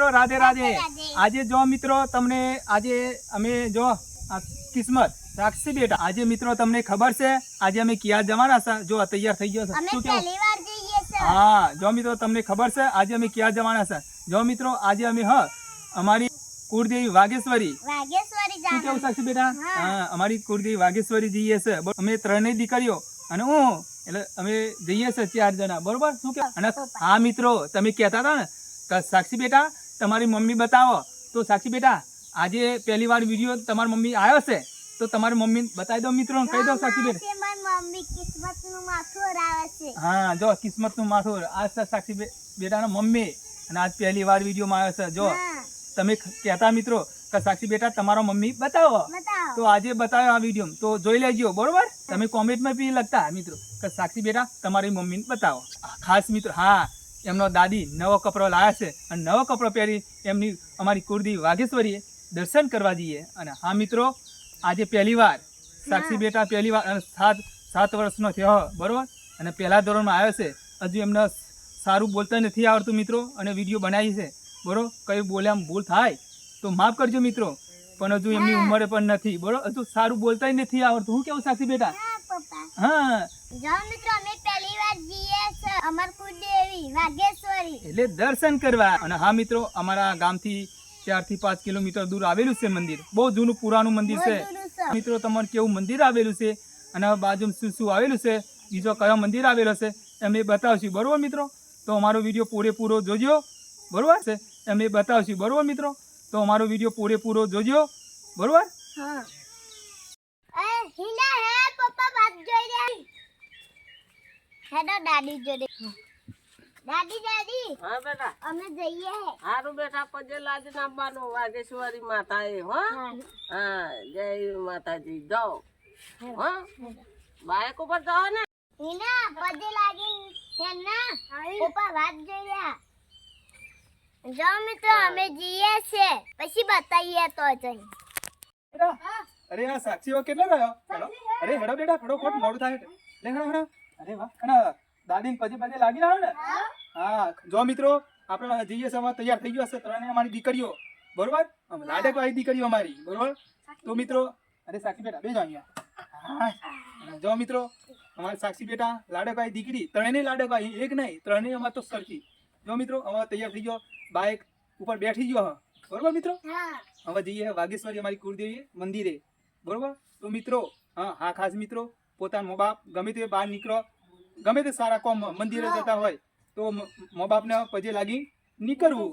મિત્રો રાધે રાધે. આજે જો મિત્રો તમને આજે અમે જો કિસ્મત રાખશે બેટા. આજે મિત્રો તમને ખબર છે આજે અમે ક્યાં જવાના છે? જો તૈયાર થઈ ગયો છે. શું કેવું? હા જો મિત્રો તમને ખબર છે આજે અમે ક્યાં જવાના છે? જો મિત્રો આજે અમે હ અમારી કુળદેવી વાગેશ્વરી વાગેશ્વરી શું કેવું સાક્ષી બેટા? હા. અમારી કુળદેવી વાગેશ્વરી જઈએ છે. અમે ત્રણેય દીકરીઓ. અને હું એટલે અમે જઈએ છે ચાર જણા. બરોબર? શું કે અને હા મિત્રો તમે કહેતા હતા ને સાક્ષી બેટા તમારી મમ્મી બતાવો. તો સાક્ષી બેટા આજે પહેલી વાર વીડિયો તમારી મમ્મી આવ્યો છે. તો તમારી મમ્મી બતાવી દો મિત્રો કહી દો સાક્ષી બેટા. માથું છે. હા જો કિસ્મતનું માથું આ સાક્ષી બેટાના મમ્મી. અને આજ પહેલી વાર વિડીયોમાં આવ્યો છે. જો તમે કહેતા મિત્રો કે સાક્ષી બેટા તમારો મમ્મી બતાવો. બતાવો. તો આજે બતાવ્યો આ વીડિયો તો જોઈ લેજો બરોબર? તમે કોમેન્ટમાં બી લખતા મિત્રો કે સાક્ષી બેટા તમારી મમ્મીને બતાવો. ખાસ મિત્રો હા એમનો દાદી નવો કપડો લાવ્યા છે અને નવો કપડો પહેરી એમની અમારી કુર્દી વાઘેશ્વરીએ દર્શન કરવા જઈએ. અને હા મિત્રો આજે પહેલી વાર સાક્ષી બેટા પહેલી વાર અને સાત સાત વર્ષનો થયો બરોબર? અને પહેલા ધોરણમાં આવ્યો છે. હજુ એમને સારું બોલતા નથી આવડતું મિત્રો અને વીડિયો બનાવી છે. બરોબર? બોલે બોલ્યા ભૂલ થાય. તો માફ કરજો મિત્રો પણ હજુ એમની ઉંમરે પણ નથી. બરોબર? હજુ સારું બોલતા નથી આવડતું. હું કેવું સાક્ષી બેટા? હા મિત્રો અમે પહેલી વાર એટલે દર્શન કરવા. અને હા મિત્રો અમારા ગામથી ચારથી પાંચ કિલોમીટર દૂર આવેલું છે મંદિર. બહુ જૂનું પુરાણું મંદિર છે. મિત્રો તમારે કેવું મંદિર આવેલું છે? અને બાજુમાં શું શું આવેલું છે? બીજો કયો મંદિર આવેલો છે? એમ એ બતાવશું. બરોબર મિત્રો? તો અમારો વીડિયો પૂરેપૂરો જોજો. બરોબર છે? એમ એ બતાવશું. બરોબર મિત્રો? તો અમારો વીડિયો પૂરેપૂરો જોજો. બરોબર? હા એ હિના હે પપ્પા વાત જોઈ રહ્યા હેડો દાદી જોડે. દાદી દાદી હા બેટા. અમે જઈએ. હે હારું બેટા પજે લાજી નાખવાનું. વાગેશ્વરી માતા એ હો? હા. જય માતાજી. જાઓ. હો? બાઇક ઉપર જાઓ ને. હિના પજે લાગી. છે ના ઉપર વાત જોઈ જાઓ મિત્રો અમે જઈએ છે. પછી બતાવીએ તો જઈ. અરે આ સાક્ષીઓ કેટલા રહ્યો? અરે હેડો બેટા ફટોફટ મોડું થાય. લે હેડો હેડો. અરે વાહ. અને દાદી પછી પછી લાગી રહ્યો ને? હા. જો મિત્રો આપણે જઈએ સમય તૈયાર થઈ ગયો હશે. ત્રણે અમારી દીકરીઓ. બરોબર? લાડક વાળી દીકરીઓ અમારી. બરોબર? તો મિત્રો અરે સાક્ષી બેટા બેજો અહીંયા. હા. જો મિત્રો અમારે સાક્ષી બેટા લાડક વાળી દીકરી ત્રણેય લાડક વાળી એક નહીં ત્રણેય અમાર તો સરખી. જો મિત્રો અમારે તૈયાર થઈ ગયો. બાઇક ઉપર બેઠી ગયો હ. બરોબર મિત્રો? હવે જઈએ વાગેશ્વરી અમારી કુળદેવી મંદિરે. બરોબર? તો મિત્રો હા હા ખાસ મિત્રો પોતાના મા બાપ ગમે તે બહાર નીકળો ગમે તે સારા કોમ મંદિરે જતા હોય તો મો બાપને પજે લાગી નીકળવું.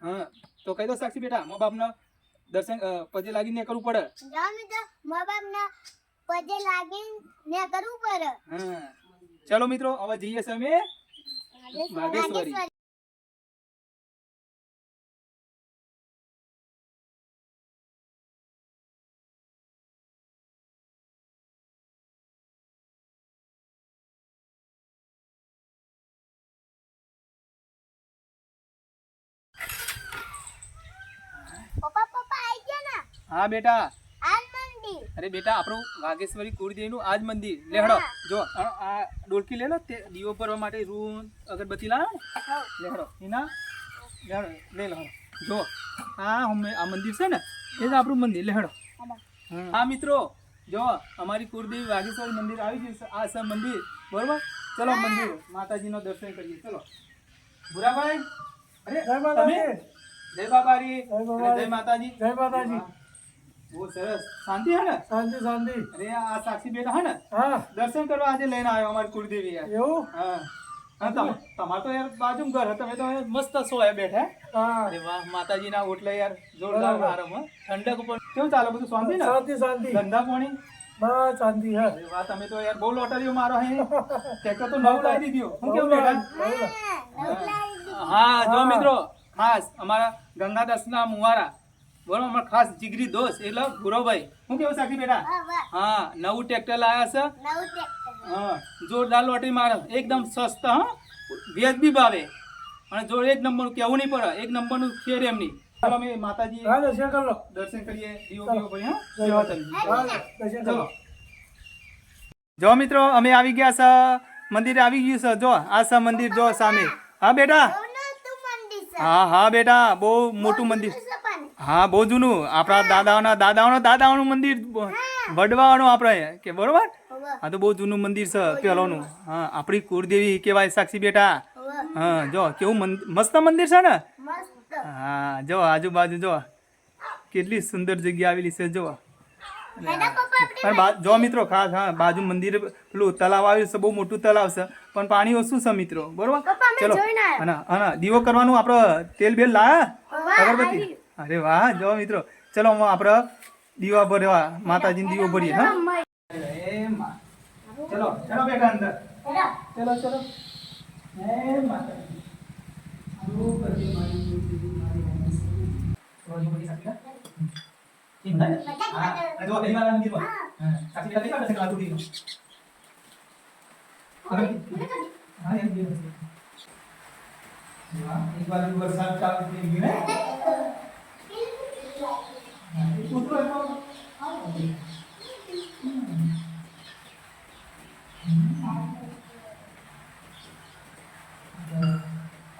હા તો કહી દો સાક્ષી બેટા મા બાપને દર્શન પજે લાગી કરવું પડે. મા બાપના પગે લાગી ને કરવું પડે. હા. ચલો મિત્રો હવે જઈએ અમે વાગેશ્વરી. હા બેટા. અરે બેટા આપણું વાગેશ્વરી કુળદેવીનું આજ મંદિર. લેહડો જો આ ડોલકી લે લો તે દીવો ભરવા માટે રૂ અગરબત્તી લાવો ને? લેહડો એના લેહડો લે લો જો આ હમે- આ મંદિર છે ને એ જ આપણું મંદિર. લેહડો હા મિત્રો જો અમારી કુળદેવી વાઘેશ્વરી મંદિર આવી ગયું છે. આ છે મંદિર. બરોબર? ચલો મંદિર માતાજીનો દર્શન કરીએ. ચલો. ભૂરાભાઈ? અરે જય તમે? માતાજી. જય બાબારી. જય માતાજી. જય માતાજી. બહુ સરસ. શાંતિ હે ને? શાંતિ શાંતિ. અરે આ સાક્ષી બેટા હે ને? હા. દર્શન કરવા આજે લઈને આવ્યો અમારી કુળદેવી એવું? હા. હા, તમારે તો યાર બાજુ ઘર તમે તો મસ્ત સોયા બેઠા અરે વાહ માતાજીના ઓટલે યાર જોરદાર આરામ ઠંડક ઉપર. કેવું ચાલે બધું? શાંતિ ને? શાંતિ શાંતિ. ધંધા પાણી? બસ શાંતિ હે. અરે વાહ તમે તો યાર બહુ લોટરીઓ મારો હે. તો નવું લાવી દીધું હું કેવું બેટા? હા જો મિત્રો ખાસ અમારા ગંગાદાસના મુવારા બરોબર અમાર ખાસ જીગરી દોસ્ત એટલે ગુરોભાઈ હું કેવું સાકી બેટા? હા નવું ટ્રેક્ટર લાયા છે. હા જોરદાર લોટરી મારે. એકદમ સસ્તા હા. વ્યાજબી ભાવે. અને જો એક નંબરનું કેવું નહીં પડે એક નંબરનું ફેર એમની ચાલો અમે માતાજી હા દર્શન કર લો. દર્શન કરીએ. દીવો હા. સેવા કર ચલો. જો મિત્રો અમે આવી ગયા છે. મંદિરે આવી ગયું છે. જો આ છે મંદિર જો સામે. હા બેટા? હા હા બેટા. બહુ મોટું મંદિર? હા બહુ જૂનું. આપણા દાદાઓના દાદાઓના દાદાઓનું મંદિર વડવાનું આપણે કે બરોબર? આ તો બહુ જૂનું મંદિર છે પેલોનું. હા આપણી કુળદેવી કહેવાય સાક્ષી બેટા. હા જો કેવું મસ્ત મંદિર છે ને? હા જો આજુબાજુ જો કેટલી સુંદર જગ્યા આવેલી છે જો. જો મિત્રો ખાસ હા બાજુ મંદિર પેલું તલાવ આવ્યું છે બહુ મોટું તલાવ છે પણ પાણી ઓછું છે મિત્રો? બરોબર? ચલો. દીવો કરવાનું આપણે તેલ બેલ લાયા અગરબત્તી? અરે વાહ, જો મિત્રો. ચલો આપણે દીવા ભરવા, માતાજીને દીવો ભરીએ ચલો ચલો બેટા અંદર. ચલો ચલો. હે માતાજી?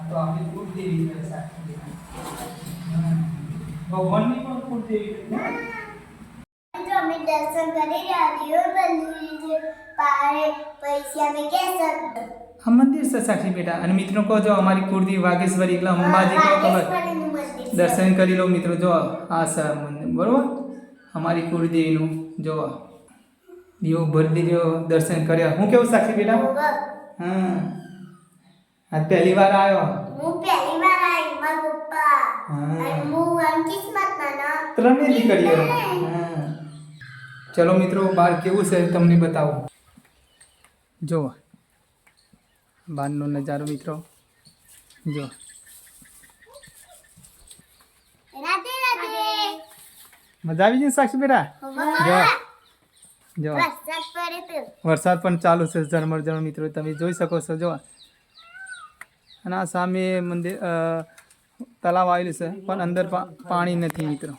તો આપણી કુળદેવી છે ભગવાનની પણ કુળદેવી છે? અમે દર્શન કરી રહ્યા દીવો બંધુરી છે પારે પૈસા આ છે સાક્ષી બેટા. અને મિત્રો કહો જો અમારી કુર્દી વાગેશ્વરી એટલે અંબાજી કહો ખબર. દર્શન કરી લો મિત્રો જો આ સર આ મંદિર બરોબર? અમારી કુળદેવીનું જો દીવો ભરી દીધો દર્શન કર્યા. હું કેવું સાક્ષી બેટા. હા આજ પહેલી વાર આવ્યો? હું પહેલી વાર આવી મારા પપ્પા. અને હું આમ કિસ્મતના ના. ત્રણે દીકરીઓ. હા. ચલો મિત્રો બહાર કેવું છે તમને બતાવું. જો બહારનો નજારો મિત્રો. જો. મજા આવી જાય સાક્ષી બેટા? જો. જો. વરસાદ પણ ચાલુ છે ઝરમર ઝરમર મિત્રો. તમે જોઈ શકો છો જો. અને આ સામે મંદિર તલાવ આવેલું છે પણ અંદર પાણી નથી મિત્રો.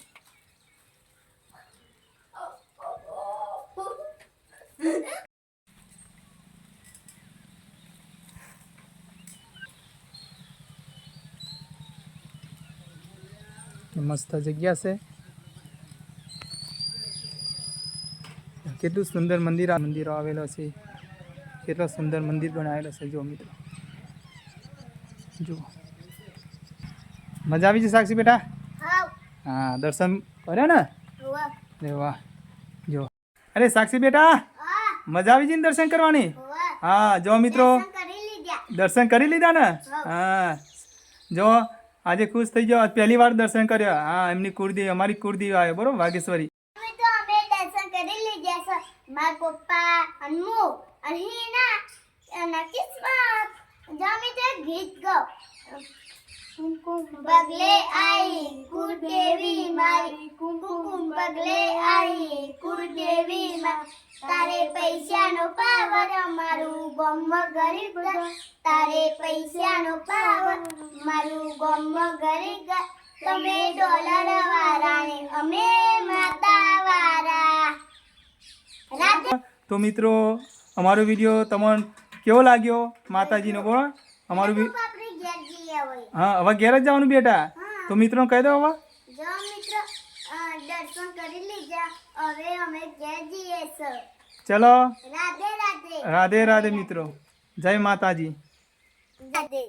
મસ્ત જગ્યા છે કેટલું સુંદર મંદિર આ મંદિરો આવેલો છે કેટલો સુંદર મંદિર બનાવેલો છે જો મિત્રો જુઓ મજા આવી છે સાક્ષી બેટા હા દર્શન કર્યા ને. અરે વાહ જો અરે સાક્ષી બેટા મજા આવી છે ને દર્શન કરવાની હા જો મિત્રો દર્શન કરી લીધા ને હા જો આજે ખુશ થઈ ગયો પહેલી વાર દર્શન કર્યા. હા એમની કુળદેવી અમારી કુળદેવી આવે બરોબર વાઘેશ્વરી. અમે તો અમે દર્શન કરી લીધા છે. મારા પપ્પા અને મુ અને હિના અને કિસ્મત. જો અમે તો ગીત ગાઓ. બગલે આઈ કુળદેવી મારી કુમકુમ બગલે આઈ કુળદેવી માં તારે પૈસાનો પાવર અમારું ગમ ગરીબ ઘર. તારે પૈસાનો પાવર મારું ગમ ગરીબ ઘર. તમે ડોલર વાળા ને અમે માતા વાળા રાધે તો મિત્રો અમારો વીડિયો તમને કેવો લાગ્યો? માતાજીનો બોલો. અમારું હા હવે ઘેર જ જવાનું બેટા? તો મિત્રો કહી દો હવે. જો મિત્રો અ, દર્શન કરી લીધા. હવે અમે ઘેર જઈએ ચલો. રાધે રાધે. રાધે રાધે મિત્રો. જય માતાજી. રાધે.